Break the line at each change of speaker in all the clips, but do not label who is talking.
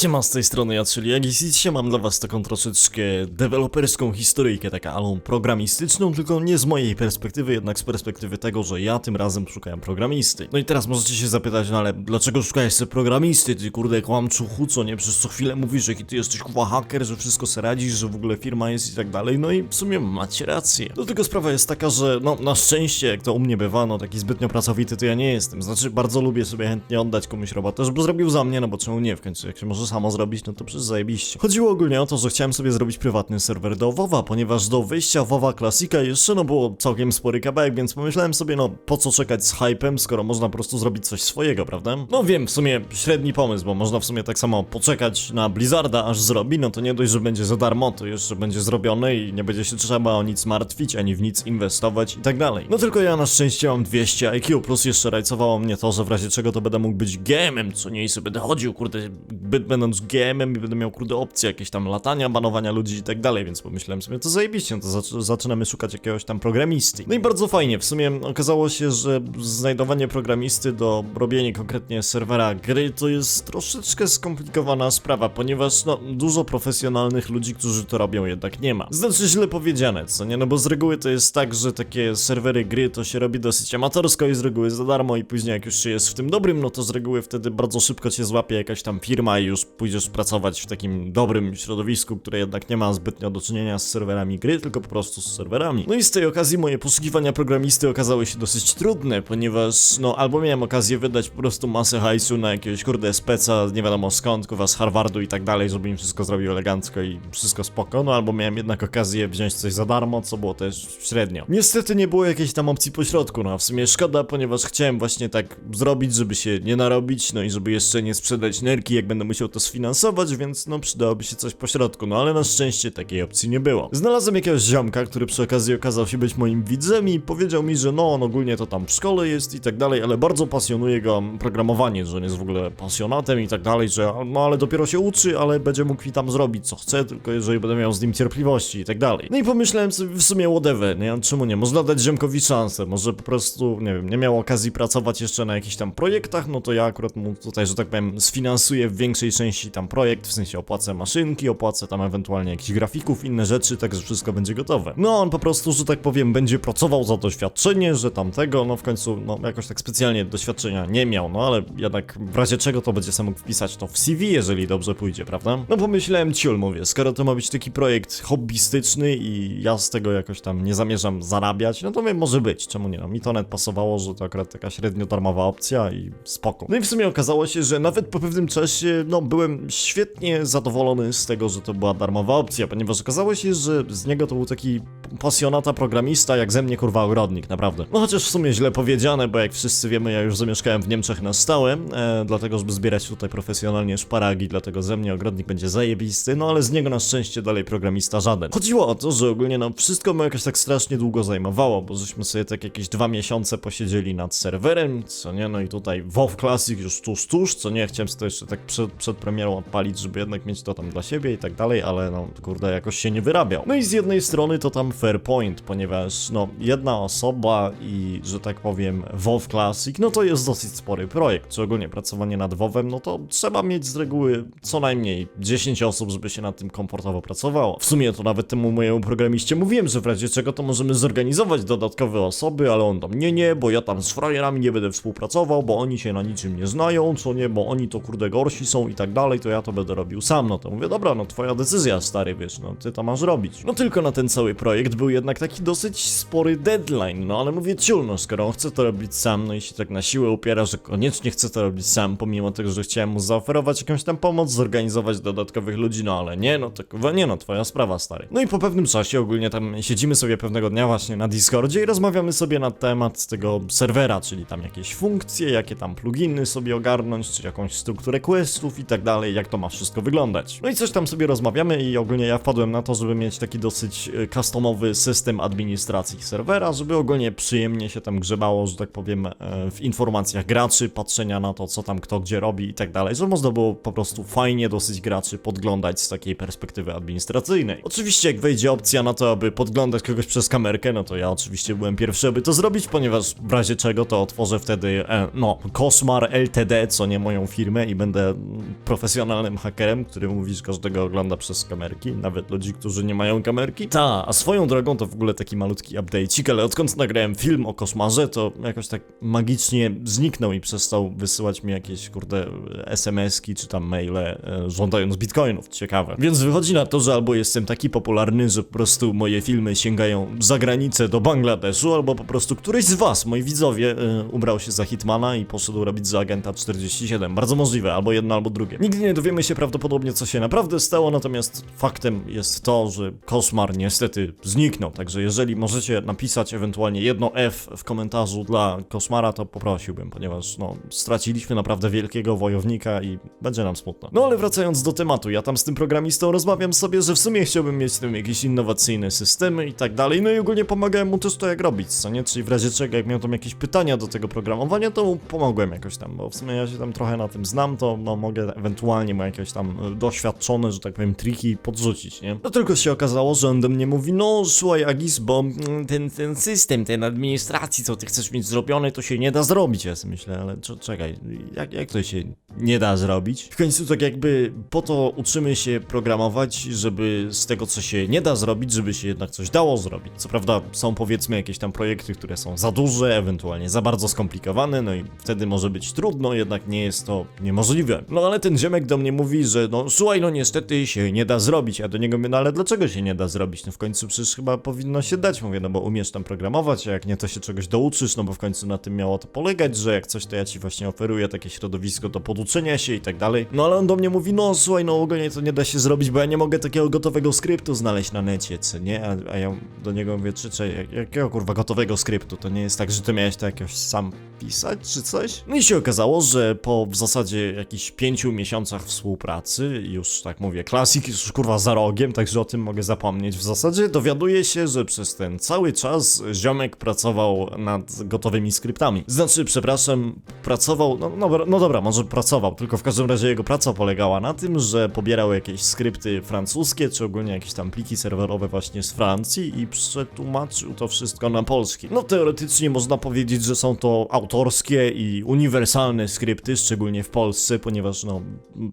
Siema z tej strony ja, czyli Agis i dzisiaj mam dla was taką troszeczkę deweloperską historyjkę, taka alą programistyczną, tylko nie z mojej perspektywy, jednak z perspektywy tego, że ja tym razem szukałem programisty. No i teraz możecie się zapytać, no ale dlaczego szukałeś sobie programisty, ty kurde kłamczuchu, co nie? Przez co chwilę mówisz, jaki ty jesteś kuwa haker, że wszystko se radzisz, że w ogóle firma jest i tak dalej, no i w sumie macie rację. Do tego sprawa jest taka, że no na szczęście, jak to u mnie bywa, no taki zbytnio pracowity to ja nie jestem, znaczy bardzo lubię sobie chętnie oddać komuś robotę, żeby zrobił za mnie, no bo czemu nie, w końcu jak się może samo zrobić, no to przecież zajebiście. Chodziło ogólnie o to, że chciałem sobie zrobić prywatny serwer do WoWa, ponieważ do wyjścia WoWa Klasika jeszcze no było całkiem spory kawałek, więc pomyślałem sobie, no po co czekać z hypem, skoro można po prostu zrobić coś swojego, prawda? No wiem, w sumie średni pomysł, bo można w sumie tak samo poczekać na Blizzarda, aż zrobi, no to nie dość, że będzie za darmo, to jeszcze będzie zrobione i nie będzie się trzeba o nic martwić, ani w nic inwestować i tak dalej. No tylko ja na szczęście mam 200 IQ, plus jeszcze rajcowało mnie to, że w razie czego to będę mógł być GM-em, co nie, i sobie będę chodził, kurde, by, będąc GM-em i będę miał, kurde, opcje jakieś tam latania, banowania ludzi i tak dalej, więc pomyślałem sobie, to zajebiście, no to zac zaczynamy szukać jakiegoś tam programisty. No i bardzo fajnie, w sumie okazało się, że znajdowanie programisty do robienia konkretnie serwera gry to jest troszeczkę skomplikowana sprawa, ponieważ no, dużo profesjonalnych ludzi, którzy to robią jednak nie ma. Znaczy źle powiedziane, co nie? No bo z reguły to jest tak, że takie serwery gry to się robi dosyć amatorsko i z reguły za darmo i później jak już się jest w tym dobrym, no to z reguły wtedy bardzo szybko cię złapie jakaś tam firma i już pójdziesz pracować w takim dobrym środowisku, które jednak nie ma zbytnio do czynienia z serwerami gry, tylko po prostu z serwerami. No i z tej okazji moje poszukiwania programisty okazały się dosyć trudne, ponieważ no albo miałem okazję wydać po prostu masę hajsu na jakiegoś kurde speca, nie wiadomo skąd, kuwa z Harvardu i tak dalej, żeby im wszystko zrobił elegancko i wszystko spoko, no albo miałem jednak okazję wziąć coś za darmo, co było też średnio. Niestety nie było jakiejś tam opcji pośrodku, no a w sumie szkoda, ponieważ chciałem właśnie tak zrobić, żeby się nie narobić, no i żeby jeszcze nie sprzedać nerki, jak będę musiał to sfinansować, więc no przydałoby się coś pośrodku, no ale na szczęście takiej opcji nie było. Znalazłem jakiegoś ziomka, który przy okazji okazał się być moim widzem i powiedział mi, że no on ogólnie to tam w szkole jest i tak dalej, ale bardzo pasjonuje go programowanie, że on jest w ogóle pasjonatem i tak dalej, że no ale dopiero się uczy, ale będzie mógł mi tam zrobić co chce, tylko jeżeli będę miał z nim cierpliwości i tak dalej. No i pomyślałem sobie w sumie whatever, nie? Czemu nie? Można dać ziomkowi szansę, może po prostu, nie wiem, nie miał okazji pracować jeszcze na jakichś tam projektach, no to ja akurat mu tutaj, że tak powiem, sfinansuję w większej części tam projekt, w sensie opłacę maszynki, opłacę tam ewentualnie jakichś grafików, inne rzeczy, tak że wszystko będzie gotowe. No on po prostu, że tak powiem, będzie pracował za doświadczenie, że tamtego, no w końcu, no jakoś tak specjalnie doświadczenia nie miał, no ale jednak w razie czego to będzie sam mógł wpisać to w CV, jeżeli dobrze pójdzie, prawda? No pomyślałem, ciul mówię, skoro to ma być taki projekt hobbystyczny i ja z tego jakoś tam nie zamierzam zarabiać, no to wiem, może być, czemu nie, no mi to net pasowało, że to akurat taka średnio darmowa opcja i spoko. No i w sumie okazało się, że nawet po pewnym czasie, no byłem świetnie zadowolony z tego, że to była darmowa opcja, ponieważ okazało się, że z niego to był taki pasjonata programista, jak ze mnie kurwa ogrodnik, naprawdę. No chociaż w sumie źle powiedziane, bo jak wszyscy wiemy, ja już zamieszkałem w Niemczech na stałe, e, dlatego żeby zbierać tutaj profesjonalnie szparagi, dlatego ze mnie ogrodnik będzie zajebisty, no ale z niego na szczęście dalej programista żaden. Chodziło o to, że ogólnie no wszystko mu jakoś tak strasznie długo zajmowało, bo żeśmy sobie tak jakieś dwa miesiące posiedzieli nad serwerem, co nie, no i tutaj WoW Classic już tuż, tuż, co nie, chciałem sobie to jeszcze tak przed, przed premierą odpalić, żeby jednak mieć to tam dla siebie i tak dalej, ale no kurde, jakoś się nie wyrabiał. No i z jednej strony to tam fair point, ponieważ no jedna osoba i, że tak powiem, WoW Classic, no to jest dosyć spory projekt, czy ogólnie pracowanie nad WoWem, no to trzeba mieć z reguły co najmniej 10 osób, żeby się nad tym komfortowo pracowało. W sumie to nawet temu mojemu programiście mówiłem, że w razie czego to możemy zorganizować dodatkowe osoby, ale on tam nie, nie, bo ja tam z frajerami nie będę współpracował, bo oni się na niczym nie znają, co nie, bo oni to kurde gorsi są i tak dalej, to ja to będę robił sam, no to mówię, dobra, no twoja decyzja, stary, wiesz, no ty to masz robić. No tylko na ten cały projekt był jednak taki dosyć spory deadline, no ale mówię, ciul, no skoro on chce to robić sam, no i się tak na siłę upiera, że koniecznie chce to robić sam, pomimo tego, że chciałem mu zaoferować jakąś tam pomoc, zorganizować dodatkowych ludzi, no ale nie, no to kurwa nie no, twoja sprawa, stary. No i po pewnym czasie ogólnie tam siedzimy sobie pewnego dnia właśnie na Discordzie i rozmawiamy sobie na temat tego serwera, czyli tam jakieś funkcje, jakie tam pluginy sobie ogarnąć, czy jakąś strukturę questów i tak dalej, jak to ma wszystko wyglądać. No i coś tam sobie rozmawiamy i ogólnie ja wpadłem na to, żeby mieć taki dosyć e, customowy system administracji serwera, żeby ogólnie przyjemnie się tam grzebało, że tak powiem, e, w informacjach graczy, patrzenia na to, co tam kto gdzie robi i tak dalej, że można było po prostu fajnie dosyć graczy podglądać z takiej perspektywy administracyjnej. Oczywiście jak wejdzie opcja na to, aby podglądać kogoś przez kamerkę, no to ja oczywiście byłem pierwszy, aby to zrobić, ponieważ w razie czego to otworzę wtedy, e, no, Koszmar LTD, co nie moją firmę i będę profesjonalnym hakerem, który mówi, że każdego ogląda przez kamerki, nawet ludzi, którzy nie mają kamerki. Ta, a swoją drogą to w ogóle taki malutki update'cik, ale odkąd nagrałem film o koszmarze, to jakoś tak magicznie zniknął i przestał wysyłać mi jakieś, kurde, SMS-ki czy tam maile e, żądając bitcoinów. Ciekawe. Więc wychodzi na to, że albo jestem taki popularny, że po prostu moje filmy sięgają za granicę do Bangladeszu, albo po prostu któryś z was, moi widzowie, e, ubrał się za Hitmana i poszedł robić za agenta 47. Bardzo możliwe, albo jedno, albo drugie. Nigdy nie dowiemy się prawdopodobnie, co się naprawdę stało, natomiast faktem jest to, że koszmar niestety zniknął. Także jeżeli możecie napisać ewentualnie jedno F w komentarzu dla koszmara, to poprosiłbym, ponieważ no, straciliśmy naprawdę wielkiego wojownika i będzie nam smutno. No ale wracając do tematu, ja tam z tym programistą rozmawiam sobie, że w sumie chciałbym mieć tam jakieś innowacyjne systemy i tak dalej, no i ogólnie pomagałem mu też to jak robić, co nie? Czyli w razie czego, jak miał tam jakieś pytania do tego programowania, to mu pomogłem jakoś tam, bo w sumie ja się tam trochę na tym znam, to no mogę ewentualnie mu jakieś tam e, doświadczone, że tak powiem, triki podrzucić, nie? No tylko się okazało, że on do mnie mówi, no słuchaj Agis, bo mm, ten, ten system, ten administracji, co ty chcesz mieć zrobione, to się nie da zrobić. Ja sobie myślę, ale cz- czekaj, jak, jak to się nie da zrobić? W końcu tak jakby po to uczymy się programować, żeby z tego, co się nie da zrobić, żeby się jednak coś dało zrobić. Co prawda są powiedzmy jakieś tam projekty, które są za duże, ewentualnie za bardzo skomplikowane, no i wtedy może być trudno, jednak nie jest to niemożliwe. No ale ten ziomek do mnie mówi, że no słuchaj, no niestety się nie da zrobić. Ja do niego mówię, no ale dlaczego się nie da zrobić? No w końcu przecież chyba powinno się dać. Mówię, no bo umiesz tam programować, a jak nie, to się czegoś douczysz, no bo w końcu na tym miało to polegać, że jak coś, to ja ci właśnie oferuję takie środowisko do poduczenia się i tak dalej. No ale on do mnie mówi, no słuchaj, no ogólnie to nie da się zrobić, bo ja nie mogę takiego gotowego skryptu znaleźć na necie, co nie? A, a ja do niego mówię, czy, czy jak, jakiego kurwa gotowego skryptu? To nie jest tak, że ty miałeś to jakoś sam pisać, czy coś? No i się okazało, że po w zasadzie jakichś pięciu miesiącach współpracy, już tak mówię, klasik już kurwa za rogiem, także o tym mogę zapomnieć w zasadzie, dowiaduję się, że przez ten cały czas ziomek pracował nad gotowymi skryptami. Znaczy, przepraszam, pracował, no, no, no dobra, może pracował, tylko w każdym razie jego praca polegała na tym, że pobierał jakieś skrypty francuskie, czy ogólnie jakieś tam pliki serwerowe właśnie z Francji i przetłumaczył to wszystko na polski. No teoretycznie można powiedzieć, że są to autorskie i uniwersalne skrypty, szczególnie w Polsce, ponieważ no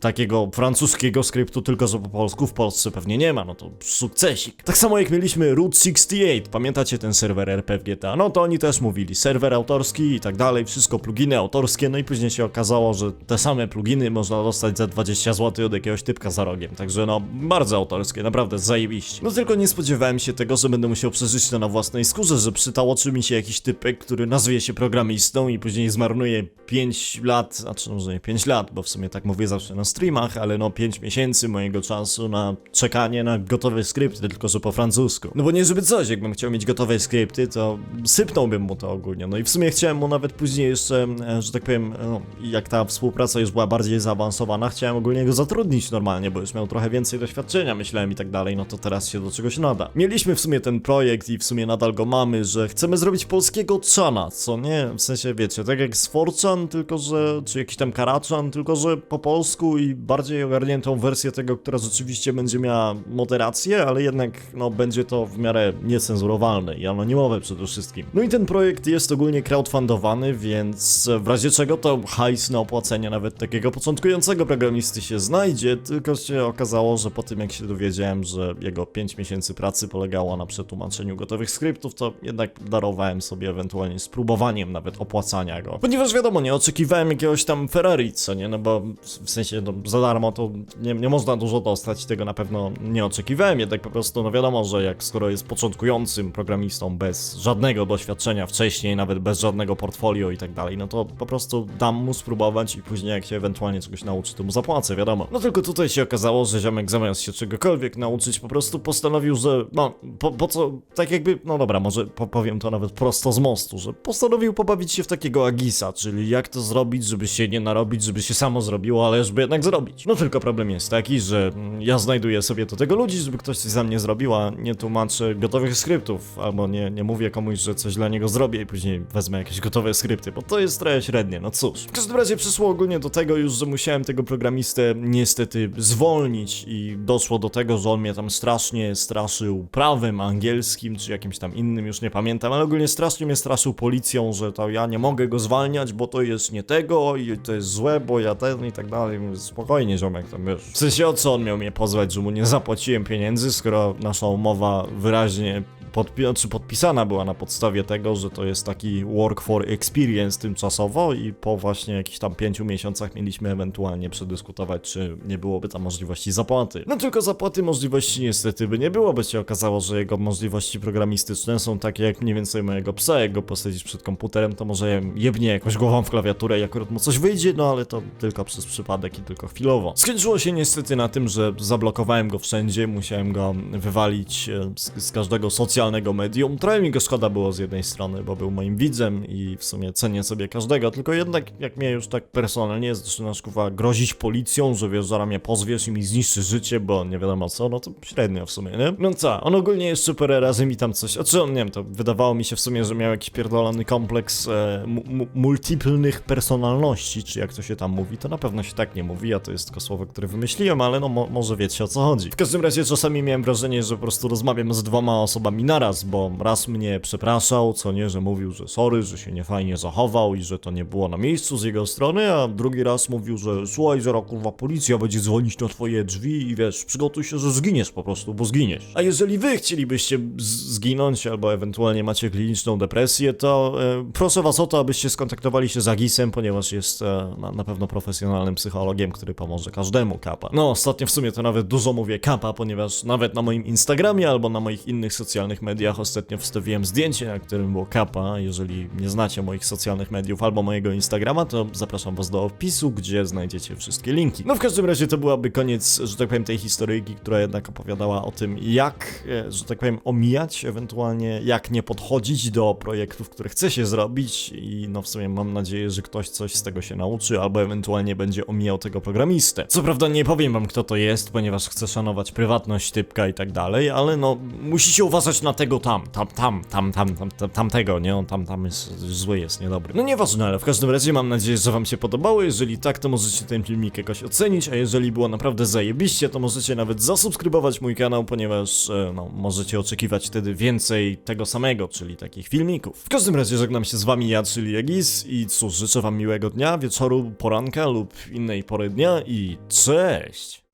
takiego francuskiego skryptu tylko że po polsku w Polsce pewnie nie ma, no to sukcesik. Tak samo jak mieliśmy Root 68, pamiętacie ten serwer RP w GTA? No to oni też mówili, serwer autorski i tak dalej, wszystko pluginy autorskie, no i później się okazało, że te same pluginy można dostać za 20 zł od jakiegoś typka za rogiem, także no bardzo autorskie, naprawdę zajebiście. No tylko nie spodziewałem się tego, że będę musiał przeżyć to na własnej skórze, że przytałoczy mi się jakiś typek, który nazwie się programistą i później zmarnuje 5 lat, znaczy może nie 5 lat, bo w sumie tak mówię zawsze na streamach, ale no 5 miesięcy mojego czasu na czekanie na gotowe skrypty, tylko że po francusku. No bo nie żeby coś, jakbym chciał mieć gotowe skrypty, to sypnąłbym mu to ogólnie. No i w sumie chciałem mu nawet później jeszcze, e, że tak powiem, no, jak ta współpraca już była bardziej zaawansowana, chciałem ogólnie go zatrudnić normalnie, bo już miał trochę więcej doświadczenia, myślałem i tak dalej, no to teraz się do czegoś nada. Mieliśmy w sumie ten projekt i w sumie nadal go mamy, że chcemy zrobić polskiego Chana, co nie? W sensie, wiecie, tak jak z 4chan, tylko że, czy jakiś tam Karaczan, tylko że po polsku i bardziej ogarniętą wersję tego, która rzeczywiście będzie miała moderację, ale jednak, no, będzie to w miarę niecenzurowalne i anonimowe przede wszystkim. No i ten projekt jest ogólnie crowdfundowany, więc w razie czego to hajs na opłacenie nawet takiego początkującego programisty się znajdzie, tylko się okazało, że po tym jak się dowiedziałem, że jego 5 miesięcy pracy polegało na przetłumaczeniu gotowych skryptów, to jednak darowałem sobie ewentualnie spróbowaniem nawet opłacania go. Ponieważ wiadomo, nie oczekiwałem jakiegoś tam Ferrari, co nie, no bo w sensie no, za darmo to nie, nie można dużo dostać, tego na pewno nie oczekiwałem, jednak po prostu no wiadomo, że jak skoro jest początkującym programistą bez żadnego doświadczenia wcześniej, nawet bez żadnego portfolio i tak dalej, no to po prostu dam mu spróbować i później jak się ewentualnie czegoś nauczy, to mu zapłacę, wiadomo. No tylko tutaj się okazało, że ziomek zamiast się czegokolwiek nauczyć, po prostu postanowił, że no, po, po co, tak jakby, no dobra, może po, powiem to nawet prosto z mostu, że postanowił pobawić się w takiego Agisa, czyli jak to zrobić, żeby się nie narobić, żeby się samo zrobiło, ale żeby jednak zrobić. No tylko problem jest taki, że ja znajduję sobie do tego ludzi, żeby ktoś coś za mnie zrobił, a nie tłumaczę gotowych skryptów, albo nie, nie mówię komuś, że coś dla niego zrobię i później wezmę jakieś gotowe skrypty, bo to jest trochę średnie, no cóż. W każdym razie przyszło ogólnie do tego już, że musiałem tego programistę niestety zwolnić i doszło do tego, że on mnie tam strasznie straszył prawem angielskim, czy jakimś tam innym, już nie pamiętam, ale ogólnie strasznie mnie straszył policją, że to ja nie mogę go zwalniać, bo to jest nie tego i to jest złe, bo ja ten i tak dalej. Mówię, spokojnie ziomek, tam wiesz. W sensie o co on miał mnie pozwać, że mu nie zapłaciłem pieniędzy, skoro nasza umowa wyraźnie podpi- czy podpisana była na podstawie tego, że to jest taki work for experience tymczasowo i po właśnie jakichś tam pięciu miesiącach mieliśmy ewentualnie przedyskutować, czy nie byłoby tam możliwości zapłaty. No tylko zapłaty możliwości niestety by nie było, by się okazało, że jego możliwości programistyczne są takie jak mniej więcej mojego psa, jak go posadzisz przed komputerem, to może jebnie jakoś głową w klawiaturę i akurat mu coś wyjdzie, no ale to tylko przez przypadek i tylko chwilowo. Skończyło się niestety na tym, że zablokowałem go wszędzie, musiałem go wywalić e, z, z każdego socjalnego medium. Trochę mi go szkoda było z jednej strony, bo był moim widzem i w sumie cenię sobie każdego, tylko jednak jak mnie już tak personalnie zaczynasz kuwa grozić policją, że wiesz, zaraz mnie pozwiesz i mi zniszczy życie, bo nie wiadomo co, no to średnio w sumie, nie? No co, on ogólnie jeszcze parę razy mi tam coś, a czy on, nie wiem, to wydawało mi się w sumie, że miał jakiś pierdolony kompleks e, mu- mu- multiple'nych personalności, czy jak to się tam mówi, to na pewno się tak nie mówi, a to jest tylko słowo, które wymyśliłem, ale no mo- może wiecie o co chodzi. W każdym razie czasami miałem wrażenie, że po prostu rozmawiam z dwoma osobami naraz, bo raz mnie przepraszał, co nie, że mówił, że sorry, że się niefajnie zachował i że to nie było na miejscu z jego strony, a drugi raz mówił, że słuchaj, zaraz kurwa policja będzie dzwonić na twoje drzwi i wiesz, przygotuj się, że zginiesz po prostu, bo zginiesz. A jeżeli wy chcielibyście zginąć albo ewentualnie macie kliniczną depresję, to e, proszę was o to, abyście skontaktowali się z Agisem, ponieważ jest e, na, na pewno profesjonalnym psychologiem, który pomoże każdemu kapa. No, ostatnio w sumie to nawet dużo mówię kapa, ponieważ nawet na moim Instagramie albo na moich innych socjalnych mediach ostatnio wstawiłem zdjęcie, na którym było kapa. Jeżeli nie znacie moich socjalnych mediów albo mojego Instagrama, to zapraszam was do opisu, gdzie znajdziecie wszystkie linki. No w każdym razie to byłaby koniec, że tak powiem, tej historyjki, która jednak opowiadała o tym, jak, e, że tak powiem, omijać, ewentualnie jak nie podchodzić do projektów, które chce się zrobić i no w sumie mam nadzieję, że ktoś coś z tego się nauczy, albo ewentualnie będzie omijał tego programistę. Co prawda nie powiem wam kto to jest, ponieważ chcę szanować prywatność typka i tak dalej, ale no musicie uważać tego tam, tam, tam, tam, tam, tam, tam tamtego, nie? On tam, tam jest zły, jest niedobry. No nieważne, ale w każdym razie mam nadzieję, że wam się podobało, jeżeli tak, to możecie ten filmik jakoś ocenić, a jeżeli było naprawdę zajebiście, to możecie nawet zasubskrybować mój kanał, ponieważ e, no, możecie oczekiwać wtedy więcej tego samego, czyli takich filmików. W każdym razie żegnam się z wami ja, czyli Jagis i cóż, życzę wam miłego dnia, wieczoru, poranka lub innej pory dnia i cześć!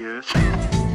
Yes.